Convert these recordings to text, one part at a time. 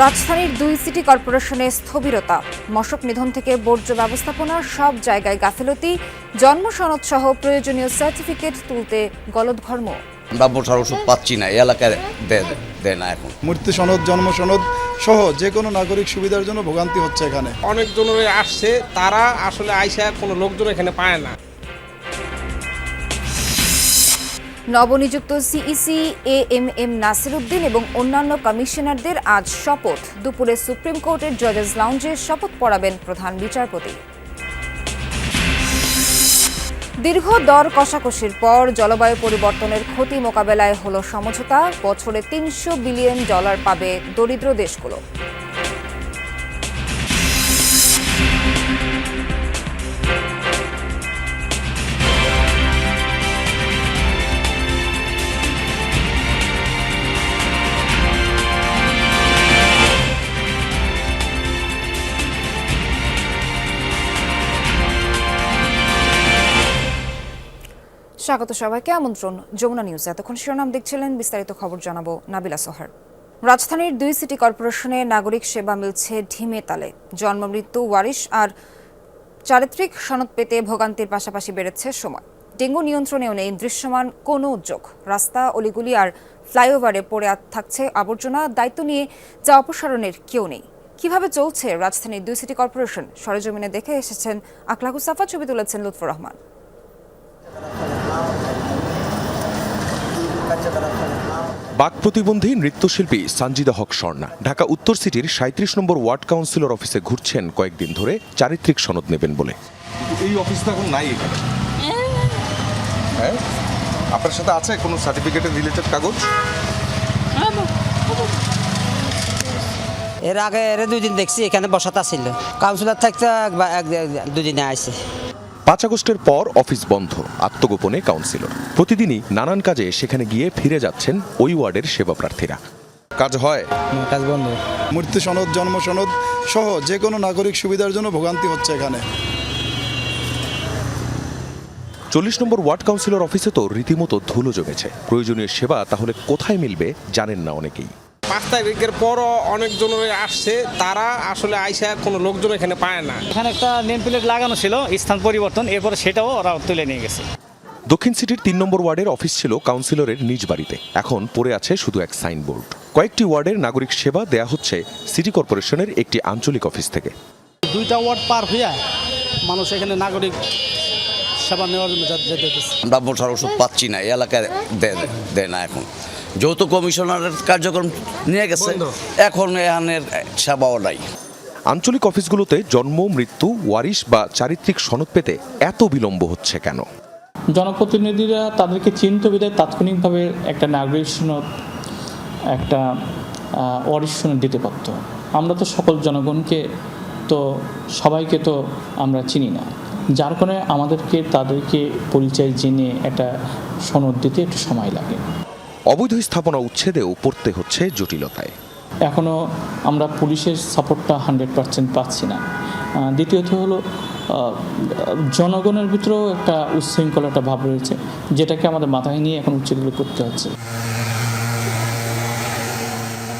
রাজধানীর দুই সিটি কর্পোরেশনে স্থবিরতা। মশক নিধন থেকে বর্জ্য ব্যবস্থাপনার সব জায়গায় গাফিলতি। জন্ম সনদ সহ প্রয়োজনীয় সার্টিফিকেট তুলতে গলদঘর্ম আমরা বসার ওষুধ পাচ্ছি না এই এলাকায় দেয় দেয় না এখন। মৃত্যু সনদ জন্ম সনদ সহ যে কোনো নাগরিক সুবিধার জন্য ভোগান্তি হচ্ছে এখানে। অনেকজনের আসছে তারা আসলে আইসা কোনো লোকজন এখানে পায় না। নবনিযুক্ত CEC A M M Nasir Uddin এবং অন্যান্য কমিশনারদের আজ শপথ। দুপুরে সুপ্রিম কোর্টের জজেস লাউঞ্জে শপথ পড়াবেন প্রধান বিচারপতি। দীর্ঘ দর কষাকষির পর জলবায়ু পরিবর্তনের ক্ষতি মোকাবেলায় হলো সমঝোতা। বছরে তিনশো বিলিয়ন ডলার পাবে দরিদ্র দেশগুলো। স্বাগত সবাইকে, আমন্ত্রণ। যমুনা নিউজ এতক্ষণ শিরোনাম দেখছিলেন, বিস্তারিত খবর জানাব নাবিলা সোহার। রাজধানীর দুই সিটি কর্পোরেশনে নাগরিক সেবা মিলছে ঢিমে তালে। জন্ম, মৃত্যু, ওয়ারিশ আর চারিত্রিক সনদ পেতে ভোগান্তির পাশাপাশি বেড়েছে সময়। ডেঙ্গু নিয়ন্ত্রণেও নেই দৃশ্যমান কোনো উদ্যোগ। রাস্তা, অলিগুলি আর ফ্লাইওভারে পড়ে থাকছে আবর্জনা। দায়িত্ব নিয়ে যা অপসারণের কেউ নেই। কীভাবে চলছে রাজধানীর দুই সিটি কর্পোরেশন? সরেজমিনে দেখে এসেছেন আকলাকু সাফা, ছবি তুলেছেন লুৎফর রহমান। বাক প্রতিবন্ধী নৃত্যশিল্পী সঞ্জিদা হক স্বর্ণা ঢাকা উত্তর সিটির সাঁত্রিশ নম্বর ওয়ার্ড কাউন্সিলর অফিসে ঘুরছেন কয়েকদিন ধরে চারিত্রিক সনদ নেবেন বলে। এই অফিসটা এখন নাই এখানে? হ্যাঁ? আপনার সাথে আছে কোনো সার্টিফিকেটের রিলেটেড কাগজ? এর আগে এর দুই দিন দেখছি এখানে বসাতা ছিল কাউন্সিলর থাকতে এক দুদিনে আইছে। পাঁচ আগস্টের পর অফিস বন্ধ আত্মগোপনে কাউন্সিলর। প্রতিদিনই নানান কাজে সেখানে গিয়ে ফিরে যাচ্ছেন ওই ওয়ার্ডের সেবা প্রার্থীরা কাজ হয়? কাজ বন্ধ। মৃত্যু সনদ জন্ম সনদ সহ যে কোনো নাগরিক সুবিধার জন্য ভোগান্তি হচ্ছে এখানে। চল্লিশ নম্বর ওয়ার্ড কাউন্সিলর অফিসে তো রীতিমতো ধুলো জমেছে। প্রয়োজনীয় সেবা তাহলে কোথায় মিলবে জানেন না অনেকেই। পাঁচ তারিখের পরও অনেকজনের আসছে তারা আসলে আইসা কোনো লোকজন এখানে পায় না। এখানে একটা নেম প্লেট লাগানো ছিল স্থান পরিবর্তন এরপরে সেটাও ওরা তুলে নিয়ে গেছে। দক্ষিণ সিটির তিন নম্বর ওয়ার্ডের অফিস ছিল কাউন্সিলরের নিজ বাড়িতে। এখন পড়ে আছে শুধু এক সাইনবোর্ড। কয়েকটি ওয়ার্ডের নাগরিক সেবা দেয়া হচ্ছে সিটি কর্পোরেশনের একটি আঞ্চলিক অফিস থেকে। দুইটা ওয়ার্ড পার হইয়া মানুষ এখানে নাগরিক সেবা নেওয়ার জন্য যেতে আমরা বসার ওষুধ পাচ্ছি না এই এলাকায় দেয় না এখন। যেহেতু কমিশনারের কার্যক্রম নিয়ে গেছে। এখন এখানের সেবাও নাই। আঞ্চলিক অফিসগুলোতে জন্ম মৃত্যু ওয়ারিশ বা চারিত্রিক সনদ পেতে এত বিলম্ব হচ্ছে কেন? জনপ্রতিনিধিরা তাদেরকে চিন্ত বিদায় তাৎক্ষণিকভাবে একটা নাগরিক সনদ একটা ওয়ারিশ সনদ দিতে পারত। আমরা তো সকল জনগণকে তো সবাইকে তো আমরা চিনি না। যার কারণে আমাদেরকে তাদেরকে পরিচয় জেনে একটা সনদ দিতে একটু সময় লাগে। অবৈধ স্থাপনা উচ্ছেদেও পড়তে হচ্ছে জটিলতায়। এখনও আমরা পুলিশের সাপোর্টটা হান্ড্রেড পার্সেন্ট পাচ্ছি না। দ্বিতীয়ত হলো জনগণের ভিতরেও একটা উচ্ছৃঙ্খল একটা ভাব রয়েছে যেটাকে আমাদের মাথায় নিয়ে এখন উচ্ছেদগুলো করতে হচ্ছে।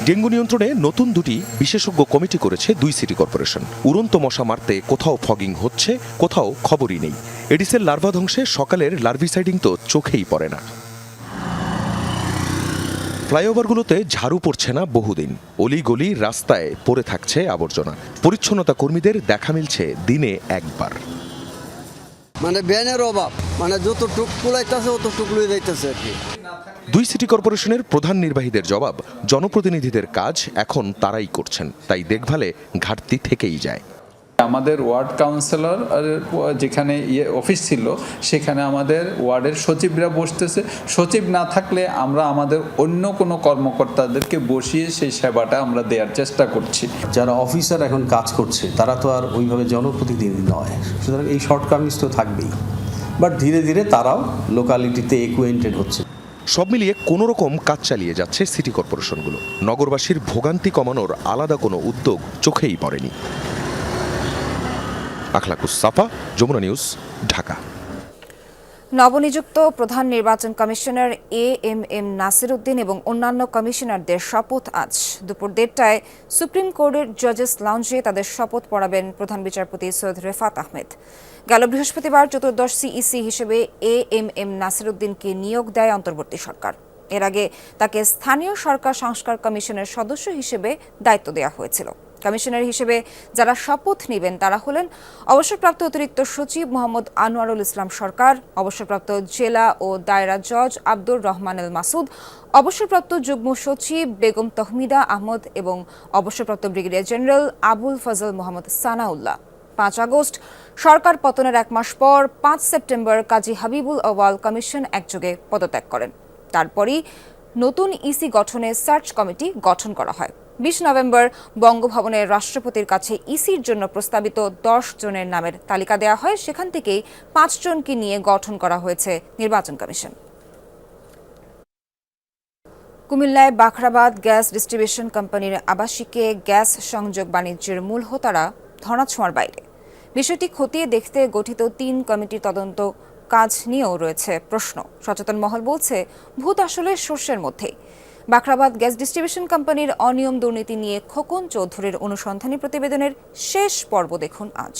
ডেঙ্গু নিয়ন্ত্রণে নতুন দুটি বিশেষজ্ঞ কমিটি করেছে দুই সিটি কর্পোরেশন। উড়ন্ত মশা মারতে কোথাও ফগিং হচ্ছে কোথাও খবরই নেই। এডিসের লার্ভা ধ্বংসে সকালের লার্ভিসাইডিং তো চোখেই পড়ে না। ফ্লাইওভারগুলোতে ঝাড়ু পড়ছে না বহুদিন। অলিগলি রাস্তায় পড়ে থাকছে আবর্জনা। পরিচ্ছন্নতা কর্মীদের দেখা মিলছে দিনে একবার। মানে ব্যানের অভাব। মানে যতটুক কুলাইতেছে অতটুক লুই যাইতেছে আর কি। দুই সিটি কর্পোরেশনের প্রধান নির্বাহীদের জবাব জনপ্রতিনিধিদের কাজ এখন তারাই করছেন তাই দেখভালে ঘাটতি থেকেই যায়। আমাদের ওয়ার্ড কাউন্সিলর যেখানে ইয়ে অফিস ছিল সেখানে আমাদের ওয়ার্ডের সচিবরা বসতেছে। সচিব না থাকলে আমরা আমাদের অন্য কোনো কর্মকর্তাদেরকে বসিয়ে সেই সেবাটা আমরা দেওয়ার চেষ্টা করছি। যারা অফিসার এখন কাজ করছে তারা তো আর ওইভাবে জনপ্রতিনিধি নয়। সুতরাং এই শর্টকামিংস তো থাকবেই। বাট ধীরে ধীরে তারাও লোকালিটিতে একুয়েন্টেড হচ্ছে। সব মিলিয়ে কোনো রকম কাজ চালিয়ে যাচ্ছে সিটি কর্পোরেশনগুলো। নগরবাসীর ভোগান্তি কমানোর আলাদা কোনো উদ্যোগ চোখেই পড়েনি। আখলাকুস সাফা যমুনা নিউজ, ঢাকা। নবনিযুক্ত প্রধান নির্বাচন commissioner A M M Nasir Uddin এবং অন্যান্য কমিশনারদের শপথ আজ। দুপুর দেড়টায় সুপ্রিম কোর্টের জজেস লাউঞ্জে তাদের শপথ পড়াবেন প্রধান বিচারপতি সৈয়দ রেফাত আহমেদ। গেল বৃহস্পতিবার চতুর্দশ সিইসি হিসেবে এ এম এম নাসির উদ্দিনকে নিয়োগ দেয় অন্তর্বর্তী সরকার। এর আগে তাকে স্থানীয় সরকার সংস্কার কমিশনের সদস্য হিসেবে দায়িত্ব দেওয়া হয়েছিল। কমিশনার হিসেবে যারা শপথ নেবেন তারা হলেন অবসরপ্রাপ্ত অতিরিক্ত সচিব মোহাম্মদ আনোয়ারুল ইসলাম সরকার, অবসরপ্রাপ্ত জেলা ও দায়রা জজ আব্দুর রহমান এল মাসুদ, অবসরপ্রাপ্ত যুগ্ম সচিব বেগম তহমিদা আহমদ এবং অবসরপ্রাপ্ত ব্রিগেডিয়ার জেনারেল আবুল ফজল মোহাম্মদ সানাউল্লাহ। পাঁচ আগস্ট, সরকার পতনের এক মাস পর পাঁচ সেপ্টেম্বর কাজী হাবিবুল আওয়াল কমিশন একযোগে পদত্যাগ করেন। তারপরই নতুন ইসি গঠনে সার্চ কমিটি গঠন করা হয়। বিশ নভেম্বর বঙ্গভবনের রাষ্ট্রপতির কাছে ইসির জন্য প্রস্তাবিত দশ জনের নামের তালিকা দেওয়া হয়। সেখান থেকেই পাঁচজনকে নিয়ে গঠন করা হয়েছে নির্বাচন কমিশন। কুমিল্লায় বাখরাবাদ গ্যাস ডিস্ট্রিবিউশন কোম্পানির আবাসিকে গ্যাস সংযোগ বাণিজ্যের মূল হোতারা ধরাছোঁয়ার বাইরে। বিষয়টি খতিয়ে দেখতে গঠিত তিন কমিটির তদন্ত কাজ নিয়েও রয়েছে প্রশ্ন। সচেতন মহল বলছে, ভূত আসলে শস্যের মধ্যেই। বাখরাবাদ গ্যাস ডিস্ট্রিবিউশন কোম্পানির অনিয়ম দুর্নীতি নিয়ে খোকন চৌধুরীর অনুসন্ধানী প্রতিবেদনের শেষ পর্ব দেখুন আজ।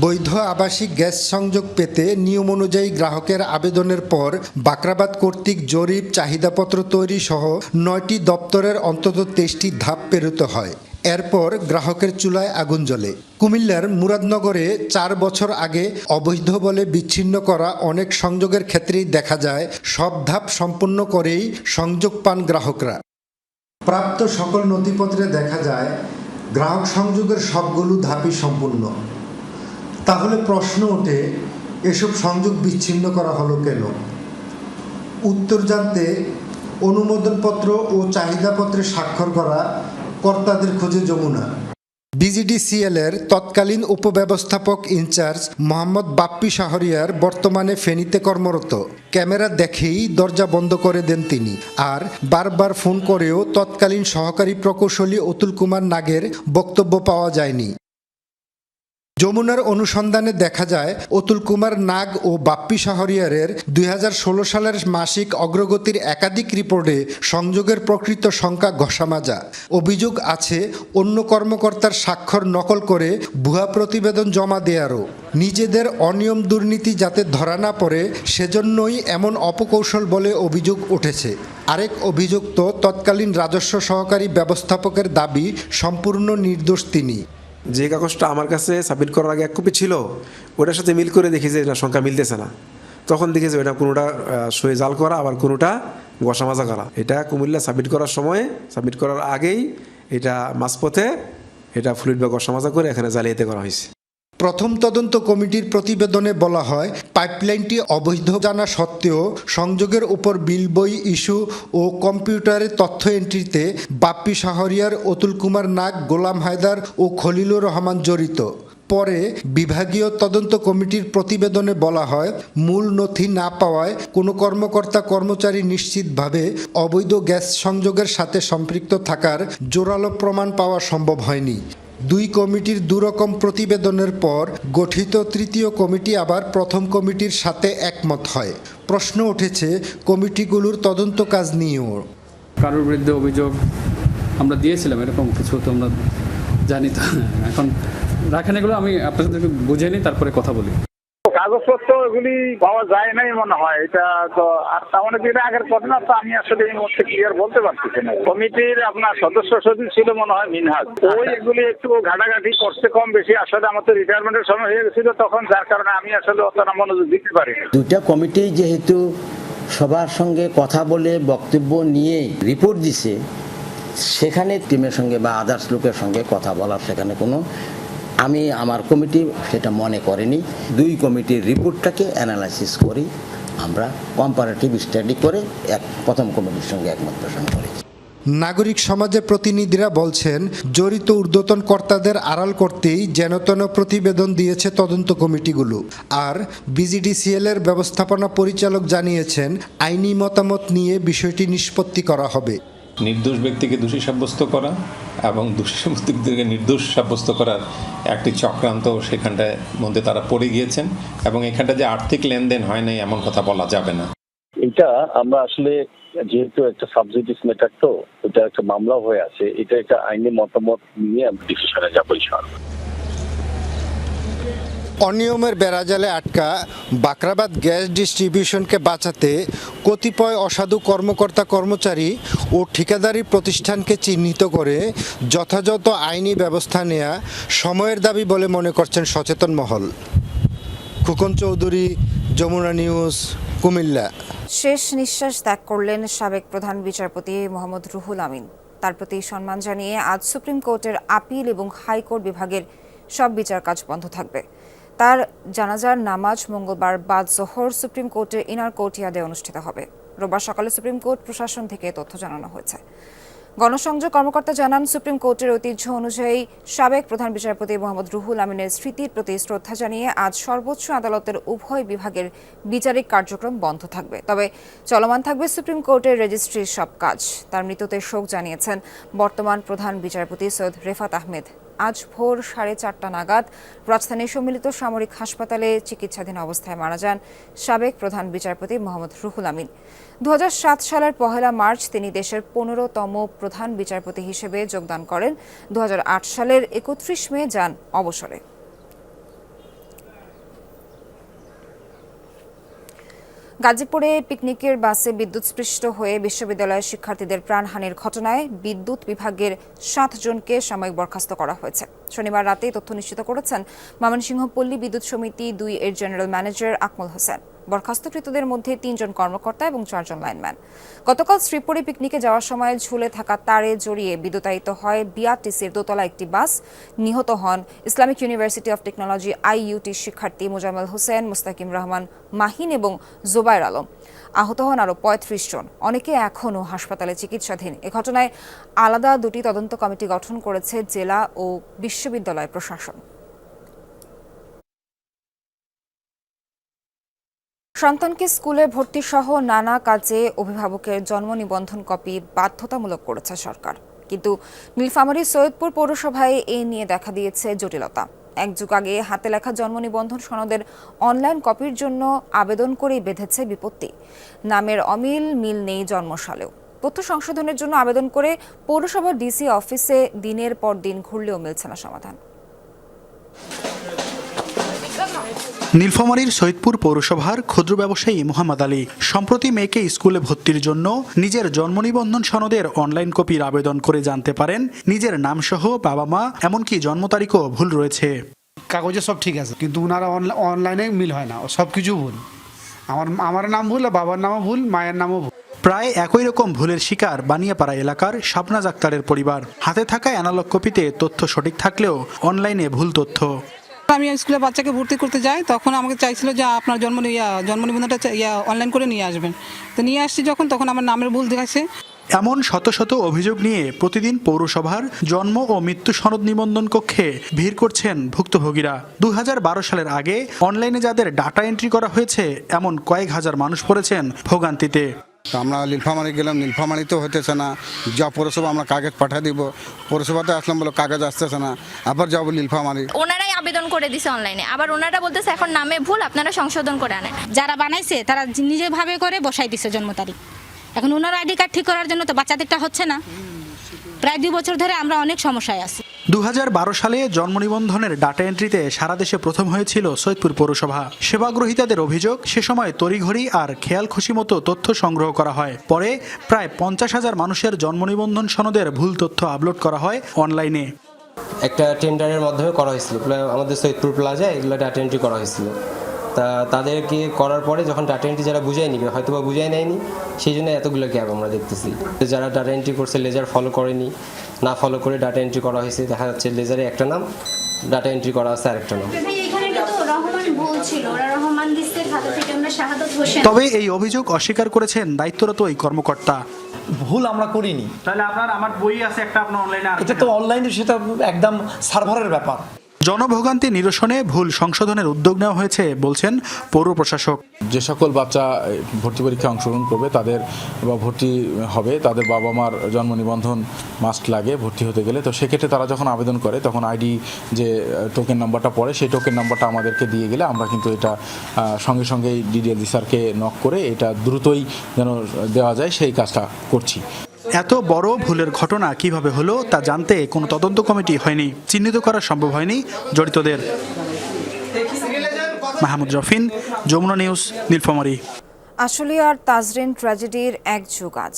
বৈধ আবাসিক গ্যাস সংযোগ পেতে নিয়ম অনুযায়ী গ্রাহকের আবেদনের পর বাকরাবাদ কর্তৃক জরিপ, চাহিদাপত্র তৈরি সহ নয়টি দপ্তরের অন্তত তেইশটি ধাপ পেরোতে হয়। এরপর গ্রাহকের চুলায় আগুন জ্বলে। কুমিল্লার মুরাদনগরে চার বছর আগে অবৈধ বলে বিচ্ছিন্ন করা অনেক সংযোগের ক্ষেত্রেই দেখা যায়, সব ধাপ সম্পন্ন করেই সংযোগ পান গ্রাহকরা। প্রাপ্ত সকল নথিপত্রে দেখা যায়, গ্রাহক সংযোগের সবগুলো ধাপই সম্পূর্ণ। তাহলে প্রশ্ন ওঠে, এসব সংযোগ বিচ্ছিন্ন করা হলো কেন? উত্তর জানতে অনুমোদনপত্র ও চাহিদাপত্রে স্বাক্ষর করা কর্তাদের খোঁজে যমুনা। বিজিডিসিএল এর তৎকালীন উপব্যবস্থাপক ইনচার্জ মোহাম্মদ বাপ্পি শাহরিয়ার বর্তমানে ফেনীতে কর্মরত। ক্যামেরা দেখেই দরজা বন্ধ করে দেন তিনি আর বারবার ফোন করেও তৎকালীন সহকারী প্রকৌশলী অতুল কুমার নাগের বক্তব্য পাওয়া যায়নি। যমুনার অনুসন্ধানে দেখা যায়, অতুল কুমার নাগ ও বাপ্পি শাহরিয়ারের দুই হাজার ষোলো সালের মাসিক অগ্রগতির একাধিক রিপোর্টে সংযোগের প্রকৃত সংখ্যা ঘষামাজা। অভিযোগ আছে, অন্য কর্মকর্তার স্বাক্ষর নকল করে ভুয়া প্রতিবেদন জমা দেয়ারও। নিজেদের অনিয়ম দুর্নীতি যাতে ধরা না পড়ে, সেজন্যই এমন অপকৌশল বলে অভিযোগ উঠেছে। আরেক অভিযুক্ত তৎকালীন রাজস্ব সহকারী ব্যবস্থাপকের দাবি, সম্পূর্ণ নির্দোষ তিনি। যে কাগজটা আমার কাছে সাবমিট করার আগে এক কপি ছিল, ওটার সাথে মিল করে দেখি যে এটা সংখ্যা মিলতেছে না। তখন দেখি যে ওটা কোনোটা সই জাল করা, আবার কোনোটা গসা মাজা করা। এটা কুমিল্লা সাবমিট করার সময় সাবমিট করার আগেই এটা মাঝপথে এটা ফ্লুইড বা গসা মাজা করে এখানে জালিয়াতি করা হয়েছে। প্রথম তদন্ত কমিটির প্রতিবেদনে বলা হয়, পাইপলাইনটি অবৈধ জানা সত্ত্বেও সংযোগের উপর বিল বই ইস্যু ও কম্পিউটারের তথ্য এন্ট্রিতে বাপ্পি শাহরিয়ার, অতুল কুমার নাগ, গোলাম হায়দার ও খলিলুর রহমান জড়িত। পরে বিভাগীয় তদন্ত কমিটির প্রতিবেদনে বলা হয়, মূল নথি না পাওয়ায় কোনো কর্মকর্তা কর্মচারী নিশ্চিতভাবে অবৈধ গ্যাস সংযোগের সাথে সম্পৃক্ত থাকার জোরালো প্রমাণ পাওয়া সম্ভব হয়নি। দুই কমিটির দুরকম প্রতিবেদনের পর গঠিত তৃতীয় কমিটি আবার প্রথম কমিটির সাথে একমত হয়। প্রশ্ন উঠেছে, কমিটিগুলোর তদন্ত কাজ নিয়েও। কারোর বিরুদ্ধে অভিযোগ আমরা দিয়েছিলাম, এরকম কিছু তো আমরা জানি তো। এখন রাখেন এগুলো, আমি আপনাদেরকে বুঝে নিই, তারপরে কথা বলি। কাগজপত্র এগুলি পাওয়া যায় নাই মনে হয়। এটা তো আর তেমন দিন আগের ঘটনা তো আমি আসলে এই মুহূর্তে ক্লিয়ার বলতে পারতেছি না। কমিটির আপনার সদস্য সচিব ছিল মনে হয় মিনহাজ। ওই এগুলি একটু ঘাটাঘাটি করতে কম বেশি, আসলে আমার তো রিটায়ারমেন্টের সময় হয়ে গেছিল তখন, যার কারণে আমি আসলে অতটা মনোযোগ দিতে পারি দুইটা কমিটি যেহেতু সবার সঙ্গে কথা বলে বক্তব্য নিয়ে রিপোর্ট দিছে, সেখানে টিমের সঙ্গে বা আদার্স লোকের সঙ্গে কথা বলার সেখানে কোনো আমি আমার কমিটি সেটা মনে করেনি। দুই কমিটির রিপোর্টটাকে অ্যানালাইসিস করি। আমরা কম্পারেটিভ স্টাডি করে এক প্রথম কমিটির সঙ্গে একমত পোষণ করেছি নাগরিক সমাজের প্রতিনিধিরা বলছেন জড়িত ঊর্ধ্বতন কর্তাদের আড়াল করতেই যেনতেন প্রতিবেদন দিয়েছে তদন্ত কমিটিগুলো। আর বিজিডিসিএল এর ব্যবস্থাপনা পরিচালক জানিয়েছেন আইনি মতামত নিয়ে বিষয়টি নিষ্পত্তি করা হবে। নির্দোষ ব্যক্তিকে দোষী সাব্যস্ত করা এবং দোষীদেরকে নির্দোষ সাব্যস্ত করার একটি চক্রান্ত সেখানটায় মধ্যে তারা পড়ে গিয়েছেন এবং এখানটা যে আর্থিক লেনদেন হয় নাই এমন কথা বলা যাবে না। এটা আমরা আসলে যেহেতু একটা সাবজেক্টিভ ম্যাটার তো এটা একটা মামলা হয়ে আছে, এটা একটা আইনি মতামত নিয়ে আমরা ডিসিশনে যাব ইনশাআল্লাহ অনিয়মের বেড়াজালে আটকা বাকরাবাদ গ্যাস ডিস্ট্রিবিউশনকে বাঁচাতে কতিপয় অসাধু কর্মকর্তা কর্মচারী ও ঠিকাদারি প্রতিষ্ঠানকে চিহ্নিত করে যথাযথ আইনি ব্যবস্থা নেয়া সময়ের দাবি বলে মনে করছেন সচেতন মহল। খুকন চৌধুরী, যমুনা নিউজ, কুমিল্লা। শেষ নিঃশ্বাস ত্যাগ করলেন সাবেক প্রধান বিচারপতি মোহাম্মদ রুহুল আমিন। তার প্রতি সম্মান জানিয়ে আজ সুপ্রিম কোর্টের আপিল এবং হাইকোর্ট বিভাগের সব বিচার কাজ বন্ধ থাকবে। তার জানাজার নামাজ মঙ্গলবার বাদ জোহর সুপ্রিম কোর্টের ইনার কোর্টিয়াদে অনুষ্ঠিত হবে। রোববার সকালে সুপ্রিম কোর্ট প্রশাসন থেকে তথ্য জানানো হয়েছে। গণসংযোগ কর্মকর্তা জানান, সুপ্রিম কোর্টের ঐতিহ্য অনুযায়ী সাবেক প্রধান বিচারপতি মোহাম্মদ রুহুল আমিনের স্মৃতির প্রতি শ্রদ্ধা জানিয়ে আজ সর্বোচ্চ আদালতের উভয় বিভাগের বিচারিক কার্যক্রম বন্ধ থাকবে। তবে চলমান থাকবে সুপ্রিম কোর্টের রেজিস্ট্রির সব কাজ। তার মৃত্যুতে শোক জানিয়েছেন বর্তমান প্রধান বিচারপতি সৈয়দ রেফাত আহমেদ। আজ ভোর সাড়ে চারটা নাগাদ রাজধানীর সম্মিলিত সামরিক হাসপাতালে চিকিৎসাধীন অবস্থায় মারা যান সাবেক প্রধান বিচারপতি মোহাম্মদ রুহুল আমিন। দু হাজার সাত সালের পহেলা মার্চ তিনি দেশের পনেরোতম প্রধান বিচারপতি হিসেবে যোগদান করেন। দু হাজার আট সালের একত্রিশ মে যান অবসরে। গাজীপুরে পিকনিকের বাসে বিদ্যুৎস্পৃষ্ট হয়ে বিশ্ববিদ্যালয়ের শিক্ষার্থীদের প্রাণহানির ঘটনায় বিদ্যুৎ বিভাগের সাত জনকে সাময়িক বরখাস্ত করা হয়েছে। শনিবার রাতে তথ্য নিশ্চিত করেছেন ময়মনসিংহ পল্লী বিদ্যুৎ সমিতি দুই এর জেনারেল ম্যানেজার আকমল হোসেন। বরখাস্তকৃতদের মধ্যে তিনজন কর্মকর্তা এবং চারজন লাইনম্যান। গতকাল শ্রীপুরে পিকনিকে যাওয়ার সময় ঝুলে থাকা তারে জড়িয়ে বিদ্যুতায়িত হয় বিআরটিসির দোতলা একটি বাস। নিহত হন Islamic university of technology IUT শিক্ষার্থী মোজাম্মেল হোসেন, মুস্তাকিম রহমান, মাহিন এবং জোবায়ের আলম। আহত হন আরও পঁয়ত্রিশ জন। অনেকে এখনও হাসপাতালে চিকিৎসাধীন। এ ঘটনায় আলাদা দুটি তদন্ত কমিটি গঠন করেছে জেলা ও বিশ্ববিদ্যালয় প্রশাসন। সন্তানকে স্কুলে ভর্তি সহ নানা কাজে অভিভাবকের জন্ম নিবন্ধন কপি বাধ্যতামূলক করেছে সরকার। কিন্তু নীলফামারী সৈয়দপুর পৌরসভায় এ নিয়ে দেখা দিয়েছে জটিলতা। এক যুগ আগে হাতে লেখা জন্ম নিবন্ধন সনদের অনলাইন কপির জন্য আবেদন করেই বেঁধেছে বিপত্তি। নামের অমিল মিল নেই জন্মসালেও তথ্য সংশোধনের জন্য আবেদন করে পৌরসভার ডিসি অফিসে দিনের পর দিন ঘুরলেও মিলছে না সমাধান। নীলফামারীর সৈয়দপুর পৌরসভার ক্ষুদ্র ব্যবসায়ী মোহাম্মদ আলী। সম্প্রতি মেয়েকে স্কুলে ভর্তির জন্য নিজের জন্ম নিবন্ধন সনদের অনলাইন কপির আবেদন করে জানতে পারেন নিজের নামসহ বাবা মা এমনকি জন্ম তারিখও ভুল রয়েছে। কাগজে সব ঠিক আছে কিন্তু ওনারা অনলাইনে মিল হয় না সব কিছু ভুল। আমার আমার নাম ভুল বাবার নামও ভুল মায়ের নামও ভুল। প্রায় একই রকম ভুলের শিকার বানিয়াপাড়া এলাকার শাবনাজ আক্তারের পরিবার। হাতে থাকা অ্যানালগ কপিতে তথ্য সঠিক থাকলেও অনলাইনে ভুল তথ্য। আমি স্কুলে বাচ্চাকে ভর্তি করতে যাই তখন আমাকে চাইছিল যে আপনার জন্ম ইয়া জন্ম নিবন্ধনটা ইয়া অনলাইন করে নিয়ে আসবেন। তো নিয়ে আসছি যখন তখন আমার নামের ভুল দেখাচ্ছে। এমন শত শত অভিযোগ নিয়ে প্রতিদিন পৌরসভার জন্ম ও মৃত্যু সনদ নিবন্ধন কক্ষে ভিড় করছেন ভুক্তভোগীরা। দু হাজার বারো সালের আগে অনলাইনে যাদের ডাটা এন্ট্রি করা হয়েছে এমন কয়েক হাজার মানুষ পড়েছেন ভোগান্তিতে। তো আমরা নীলফামারি গেলাম নীলফামারি তো হতেছে না। যা পৌরসভা আমরা কাগজ পাঠিয়ে দিব। পৌরসভাতে আসলাম বলো কাগজ আসতেছে না। আবার যাব নীলফামারি। আবেদন করে দিছে অনলাইনে আবার ওনারা বলতেছে এখন নামে ভুল আপনারা সংশোধন করে আনেন। যারা বানাইছে তারা নিজেভাবে করে বসাই দিছে জন্ম তারিখ। এখন ওনার আইডি কার্ড ঠিক করার জন্য তো বাচ্চাদেরটা হচ্ছে না। প্রায় দুই বছর ধরে আমরা অনেক সমস্যায় আছি। দু হাজার বারো সালে জন্ম নিবন্ধনের ডাটা এন্ট্রিতে সারা দেশে প্রথম হয়েছিল সৈয়দপুর পৌরসভা। সেবাগ্রহীতাদের অভিযোগ সে সময় তড়িঘড়ি আর খেয়াল খুশি মতো তথ্য সংগ্রহ করা হয়। পরে প্রায় পঞ্চাশ হাজার মানুষের জন্ম নিবন্ধন সনদের ভুল তথ্য আপলোড করা হয় অনলাইনে একটা টেন্ডারের মাধ্যমে করা হয়েছিল। প্লা- আমাদের সৈয়দপুর প্লাজায় এগুলো ডাটা এন্ট্রি করা হয়েছিল। তা তাদেরকে করার পরে যখন ডাটা এন্ট্রি যারা বুঝায়নি হয়তো বা বুঝাই নেয়নি সেই জন্য এতগুলো গ্যাপ আমরা দেখতেছি। যারা ডাটা এন্ট্রি করছে লেজার ফলো করেনি না ফলো করে ডাটা এন্ট্রি করা হয়েছে দেখা যাচ্ছে লেজারে একটা নাম ডাটা এন্ট্রি করা আছে আরেকটা নাম। তবে এই অভিযোগ অস্বীকার করেছেন দায়িত্বরত ওই কর্মকর্তা। ভুল আমরা করিনি। তাহলে আপনার আমার বই আছে একটা আপনার অনলাইনে এটা তো অনলাইনে সেটা একদম সার্ভারের ব্যাপার। জনভোগান্তি নিরসনে ভুল সংশোধনের উদ্যোগ নেওয়া হয়েছে, বলছেন পৌর প্রশাসক। যে সকল বাচ্চা ভর্তি পরীক্ষায় অংশগ্রহণ করবে, তাদের বা ভর্তি হবে, তাদের বাবা মার জন্ম নিবন্ধন মাস্ট লাগে, ভর্তি হতে গেলে। তো সেক্ষেত্রে তারা যখন আবেদন করে, তখন আইডি যে টোকেন নাম্বারটা পড়ে, সেই টোকেন নাম্বারটা আমাদেরকে দিয়ে গেলে আমরা কিন্তু এটা সঙ্গে সঙ্গে ডিডিএলজি স্যারকে নক করে এটা দ্রুতই যেন দেওয়া যায়, সেই কাজটা করছি। এত বড় ভুলের ঘটনা কীভাবে হলো তা জানতে কোনো তদন্ত কমিটি হয়নি, চিহ্নিত করা সম্ভব হয়নি জড়িতদের। মাহমুদ রফিন, যমুনা নিউজ, নীলফামারী। আশুলিয়ার তাজরিন ট্র্যাজেডির এক যুগ আজ।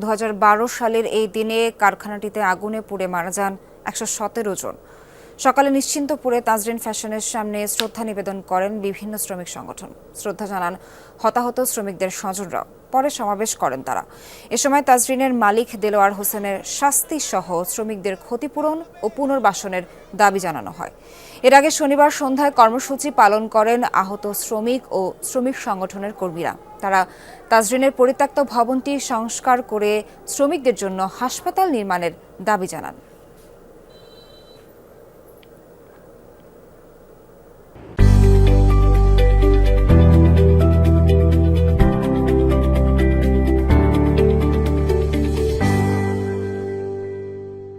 দু হাজার বারো সালের এই দিনে কারখানাটিতে আগুনে পুড়ে মারা যান একশো সতেরো জন। সকালে নিশ্চিন্তপুরে তাজরিন ফ্যাশনের সামনে শ্রদ্ধা নিবেদন করেন বিভিন্ন শ্রমিক সংগঠন। শ্রদ্ধা জানান হতাহত শ্রমিকদের স্বজনরাও। পরে সমাবেশ করেন তারা। এ সময় তাজরিনের মালিক দেলোয়ার হোসেনের শাস্তি সহ শ্রমিকদের ক্ষতিপূরণ ও পুনর্বাসনের দাবি জানানো হয়। এর আগে শনিবার সন্ধ্যায় কর্মসূচি পালন করেন আহত শ্রমিক ও শ্রমিক সংগঠনের কর্মীরা। তারা তাজরিনের পরিত্যক্ত ভবনটি সংস্কার করে শ্রমিকদের জন্য হাসপাতাল নির্মাণের দাবি জানান।